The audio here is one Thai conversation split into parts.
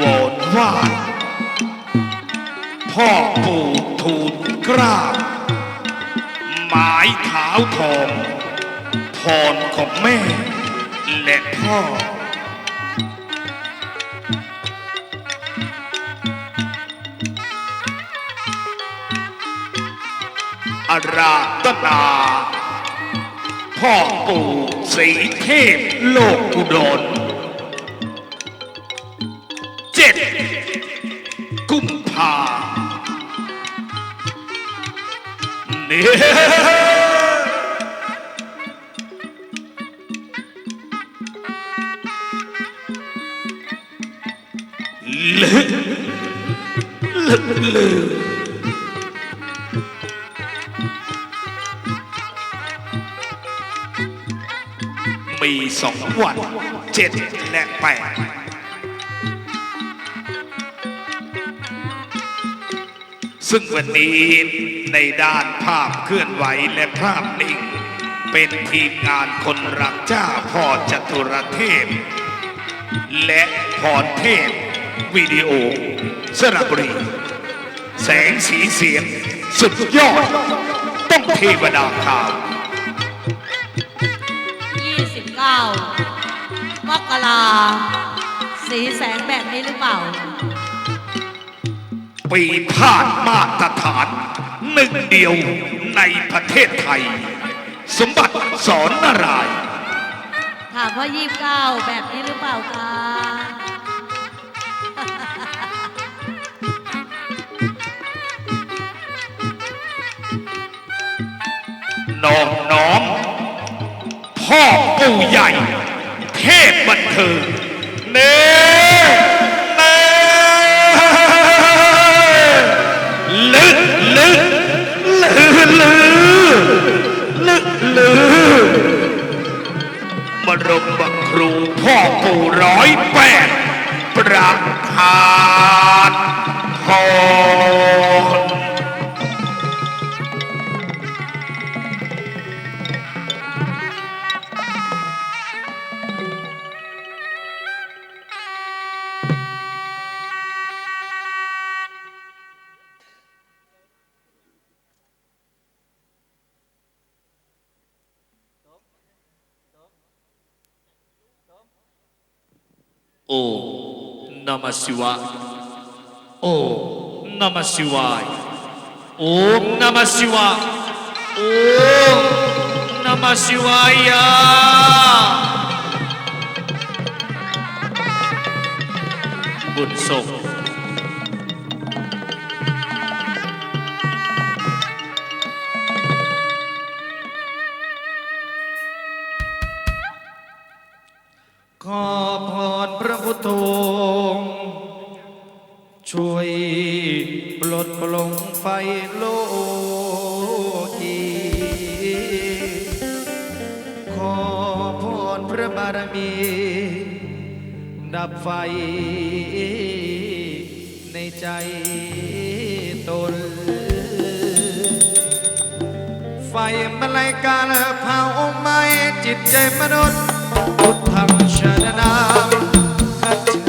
วอนว่า พ่อปู่ทูลกล้าหมายเท้าทองพรของแม่ และพ่อ อาราธนาพ่อปู่สีเทพโลกอุดร มีสองวันเจ็ดและแปด ซึ่งวันนี้ในด้านภาพเคลื่อนไหวและภาพนิ่ง เป็นทีมงานคนรักเจ้าพ่อจตุรเทพ และพรเทพวิดีโอสระบุรี แสงสีเสียงสุดยอด ต้องเทวดาข่าว29มกราสีแสงแบบนี้หรือเปล่า ปีพาดมาตรฐาน หนึ่งเดียวในประเทศไทย สมบัติสอนนารายณ์ถามว่า29แบบนี้หรือเปล่าคะ น้องน้อม พ่อปู่ใหญ่ เทพบันเทิงเน่ พ่อปู่ร้อยแปดประธานพรโองามาสิวะโอนามาสิว งไฟโลกีขอพรพระบารมี ดับไฟในใจตน ไฟมาลายการเผาไหม้จิตใจมนุษย์พุทธังชนะนามัจ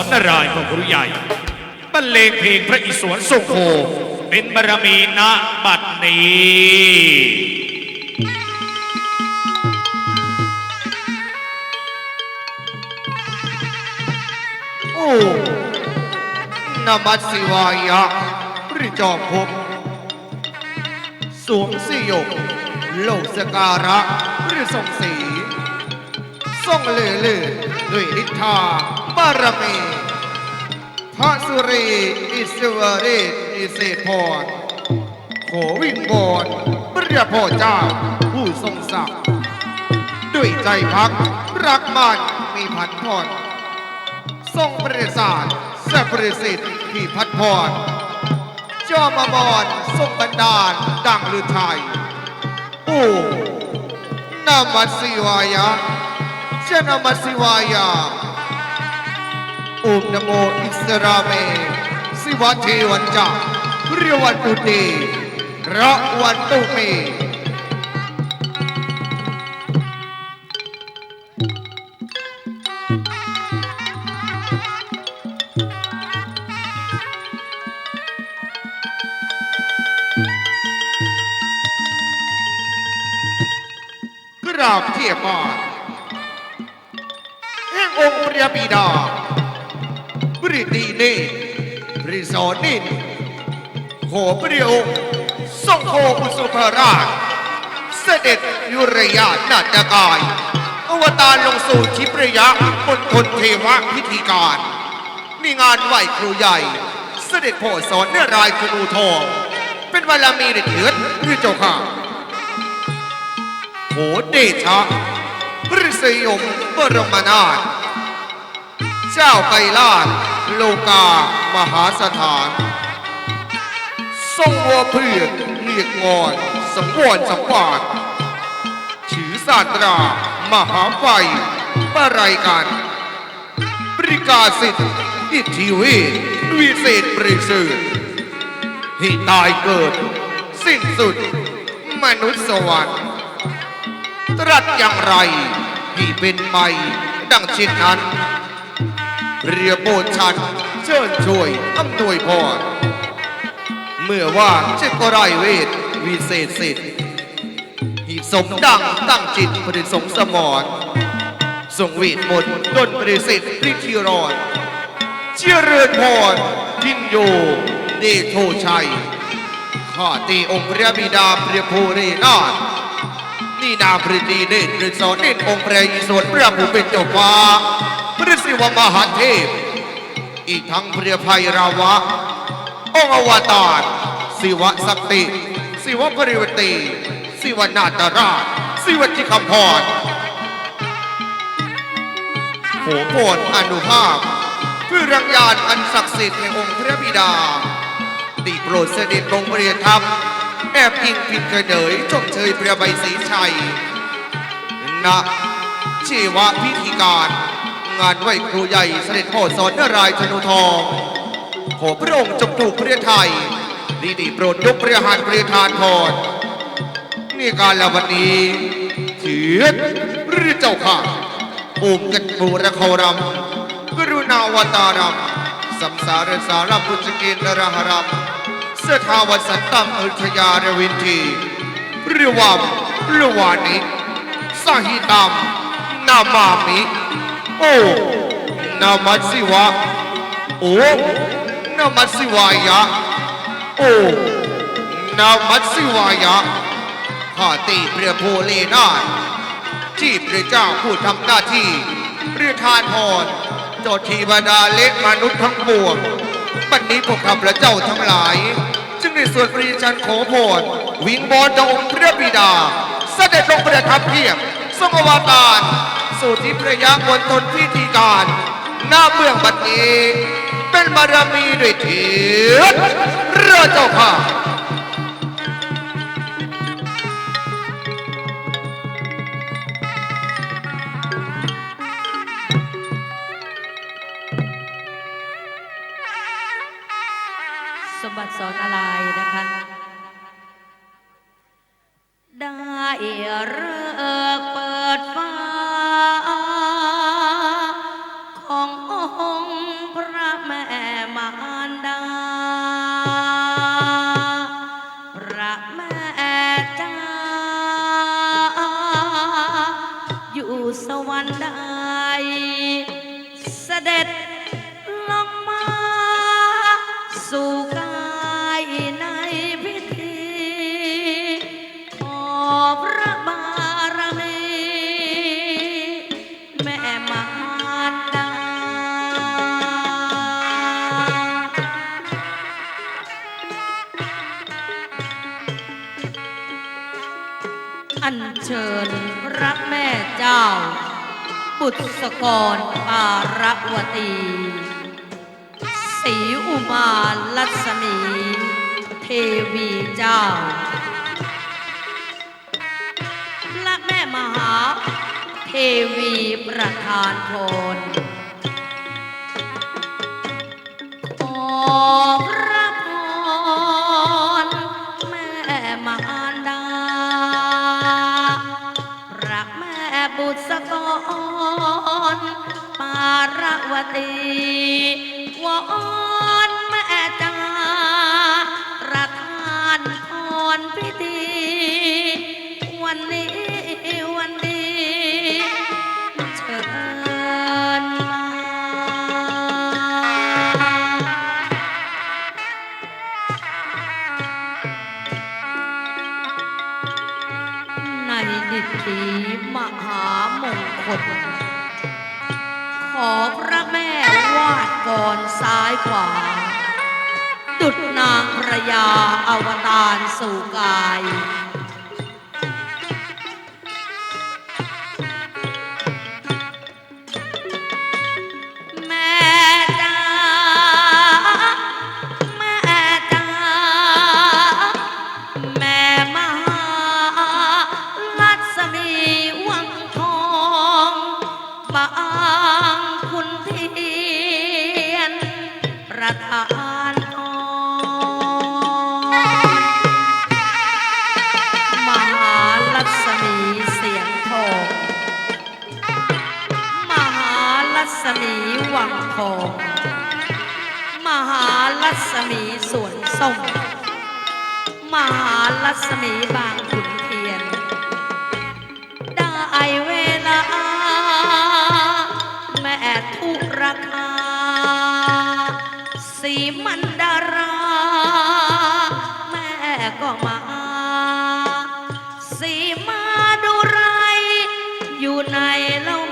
มบัติสอนารายณ์ของครูใหญ่บรรเลงเพลงพระอิศวรทรงโคเป็นบารมีณบัดนี้นมัสสิวายะพระจอมภพสวมสิยบโลกสการะพระทรงศรีทรงเลื่อเลื่อด้วยฤทธาบารมี พระสุรีอิสวเรศอิเศษพรขอวิ่งบอนพระพ่อเจ้า ผู้ทรงศักดิ์ด้วยใจพัก รักมันมีพันผ่อนทรงประสาทแสบประสิทธิ์ที่พัดพรจอมมอนทรงบันดาลดังลือไทยโอ้นามัสสิวายะเชนามัสสิวายะโอมนโมอิสราเมสิวะเทวันจักเรียวันตุเตระวันตุเม บริตีเนริสอนนินขอพระองค์ทรงโคปุสุภราช เสด็จยุรยานาฏกาย อวตารลงสู่ชิปรยะมณฑลเทวะพิธีการ มีงานไหวครูใหญ่ เสด็จพ่อสอนเนื้อรายครูทองเป็นวลามีเดือดหรือเจ้าค่ะโหเดชะพระสยมบรมนาถเจ้าไกรลาด โลกามหาสถานทรงวัวเพื่อนเรียกงอนสังวรสังวาสถือศาสตรามหาไฟปะไรกันบริกาสิทธิ์อิทธิเวทวิเศษบริสุทธิ์ที่ตายเกิด สิ้นสุด มนุษย์สวรรค์ตรัสอย่างไรที่เป็นไปดังเช่นนั้น เรียโบชันเชิญช่วยอำนวยพรเมื่อว่าเจ้าก็ไรเวทวิเศษสิทธิ์ที่สมดังตั้งจิตประดิสงสมรทรงเวทมนต์ดนปริสิทธิ์ฤทธิรอนเจริญพรพินโยเดโทชัยข้าตีองค์พระบิดาพระภูเรนาถนี่นาพฤดีเดชหรือสอนเนตองค์พระอิศวรพระผู้เป็นเจ้าฟ้า พระศิวมหาเทพ อีกทั้งพระภัยราวะ องค์อวตารศิวสักติศิวปริวตีศิวนาตราชศิวจิคำพรโหโพนอนุภาพเพื่อรังยานอันศักดิ์สิทธิ์แห่งองค์พระบิดาติโปรดเสด็จลงเรียนทัพ แอบอิงพินกระเดยชมเชยเพระใบสีชัยณเชวพิธีการ งานไหวครูใหญ่เสด็จพ่อสอนนารายธนุทอง ขอพระองค์จงถูกพระไทยดีดีโปรดยกพระหารพระทานพรนี่การละวันนี้เถือนพระเจ้าค่ะองค์กันบูรเขารำกรุณาวตารัมสัมสารสารพุทธกณฑ์นรหรัมเสถาวสันตัมอุทยารวินทีเรวัมเรวานิสหิตัมนามามิ สสิวายะโอ้นามัสสิวายะข้าตีเปรียโพเลนาถที่พระเจ้าผู้ทำหน้าที่เรียทานพรเจ้าทีบดาเละมนุษย์ทั้งปวงบัดนี้พวกข้าพระเจ้าทั้งหลาย จึงได้สวดปรีชันขอพรวิงบอลต่อองค์พระบิดา เสด็จลงประทับเทียบทรงอวตาร สู่ทิพระยามนทนพิธีการ หน้าเมืองบัดนี้ เป็นบารมีด้วยเถิดเรือเจ้าค่ะ that กรปารวตีสีอุมาลัศมี เทวีเจ้า และแม่มหา เทวีประธานพร ตีวอนแม่จ้าประทานพรพิธี ซ้ายขวา ดุดนางพระยาอวตารสู่กาย อยู่ในเล่า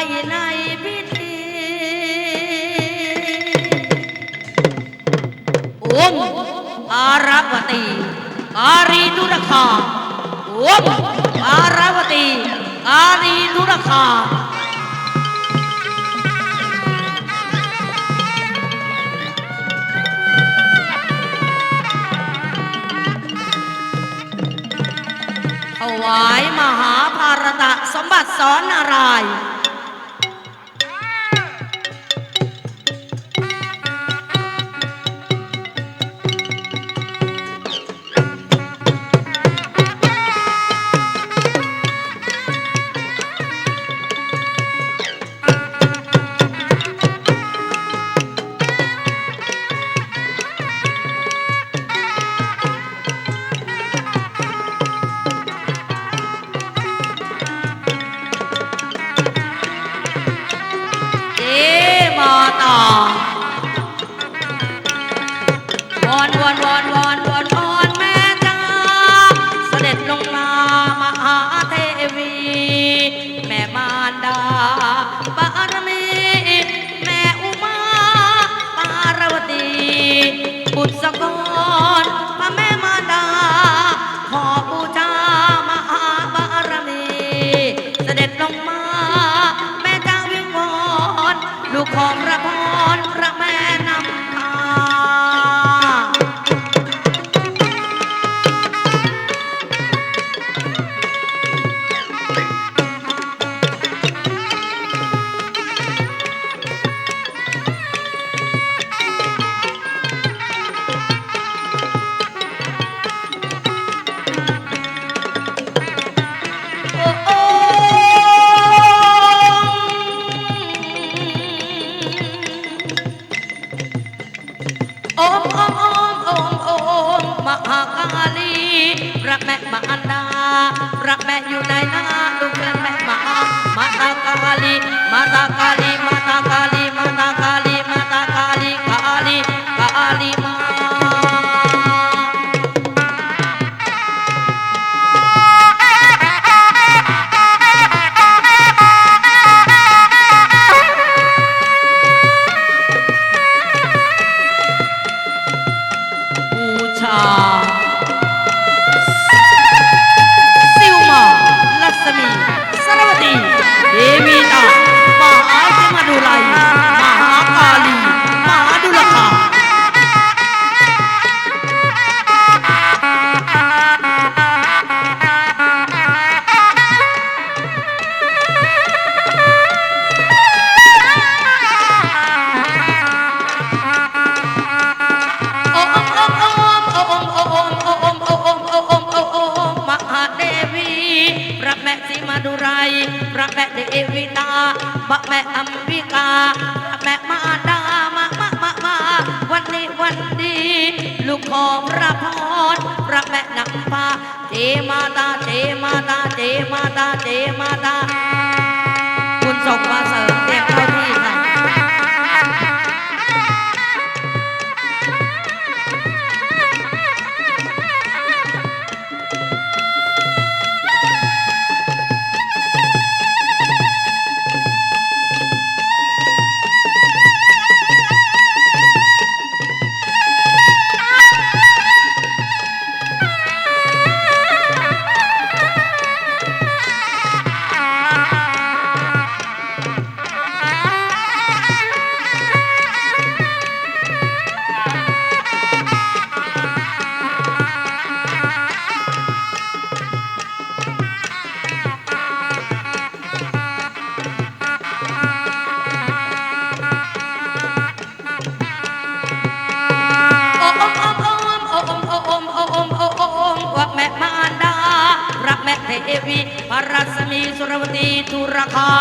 ในพิธีอมอาราวตีการีดุรคาอมอาราวตีการีดุรคาถวายมหาภารตะสมบัติสอนนาราย รวดีทุรคา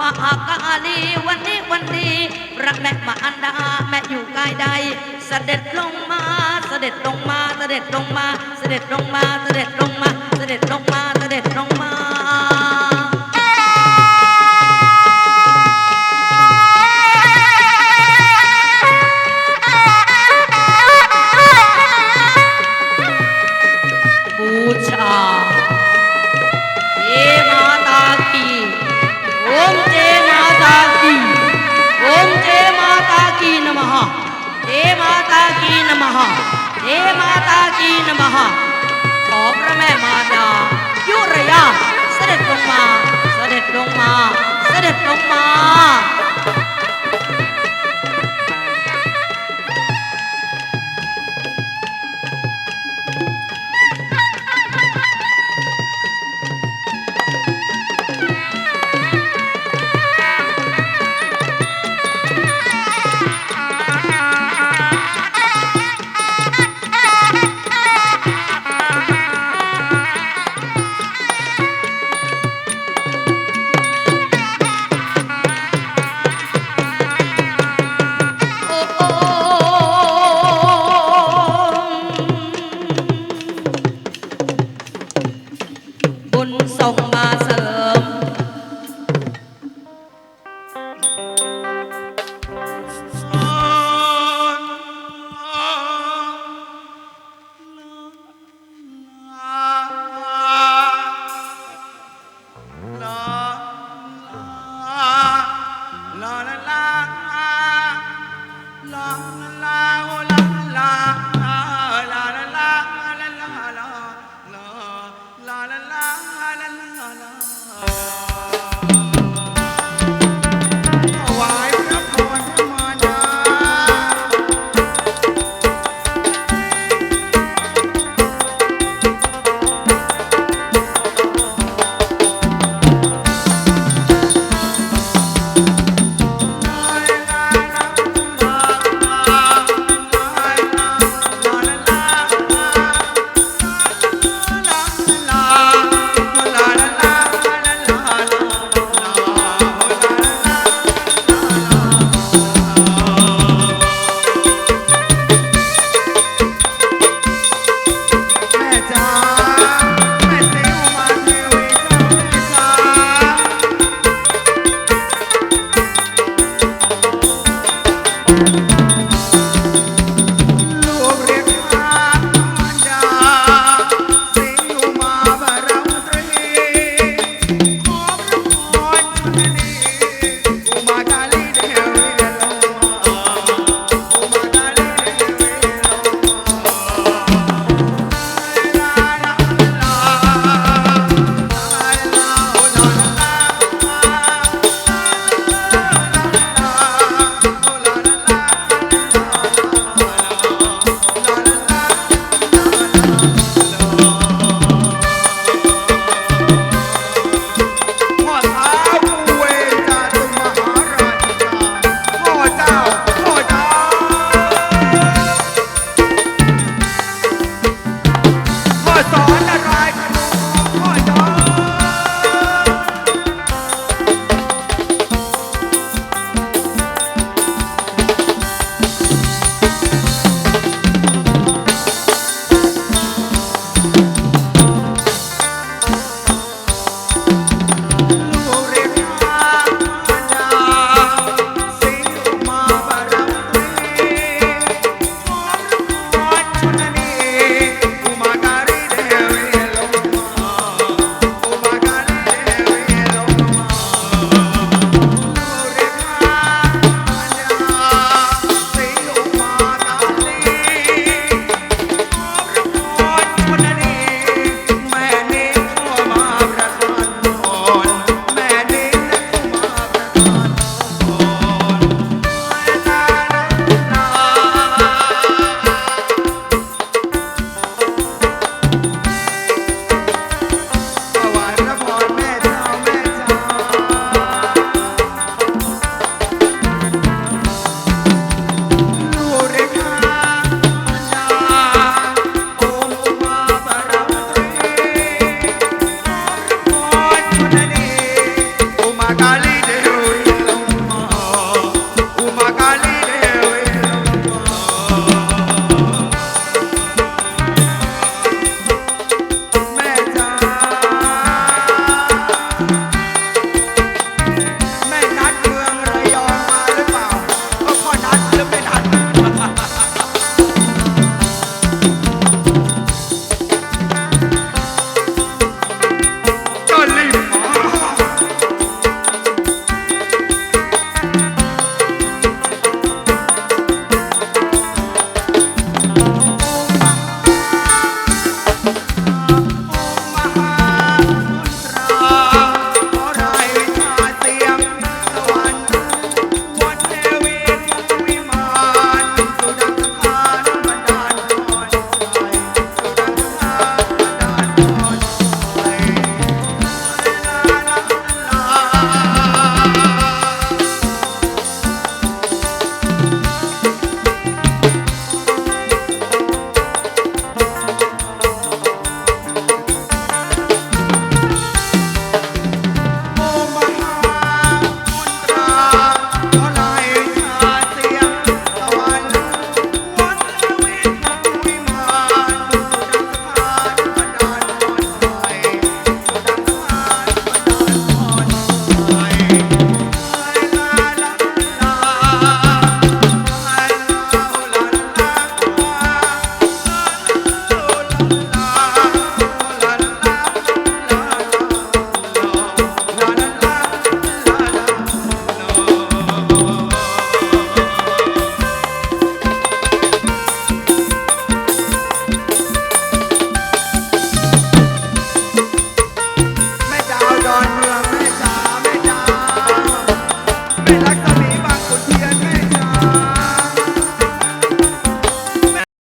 มหากาลีวันนี้วันนี้พระแม่มาอันดาแม่อยู่กายใด เสด็จลงมา เสด็จลงมา เสด็จลงมา เสด็จลงมา เสด็จลงมา เสด็จลงมา เสด็จลงมา นีนมหาขอพระแม่มาดา ยุระยะเสด็จลงมา เสด็จลงมา เสด็จลงมา la la time.